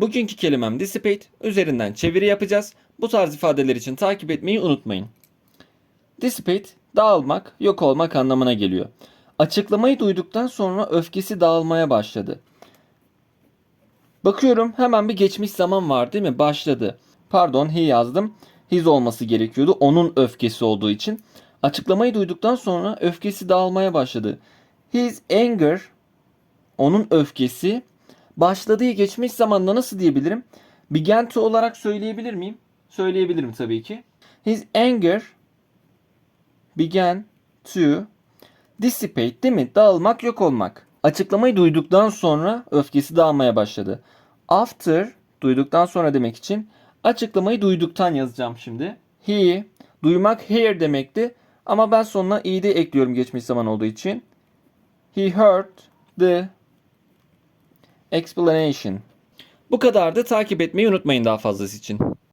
Bugünkü kelimem dissipate. Üzerinden çeviri yapacağız. Bu tarz ifadeler için takip etmeyi unutmayın. Dissipate, dağılmak, yok olmak anlamına geliyor. Açıklamayı duyduktan sonra öfkesi dağılmaya başladı. Bakıyorum hemen bir geçmiş zaman var değil mi? Başladı. Pardon he yazdım. His olması gerekiyordu. Onun öfkesi olduğu için. Açıklamayı duyduktan sonra öfkesi dağılmaya başladı. His anger onun öfkesi başladığı geçmiş zamanda nasıl diyebilirim? Began to olarak söyleyebilir miyim? Söyleyebilirim tabii ki. His anger began to dissipate değil mi? Dağılmak, yok olmak. Açıklamayı duyduktan sonra öfkesi dağılmaya başladı. After duyduktan sonra demek için açıklamayı duyduktan yazacağım şimdi. He duymak hear demekti ama ben sonuna de ekliyorum geçmiş zaman olduğu için. He heard the explanation. Bu kadar da takip etmeyi unutmayın daha fazlası için.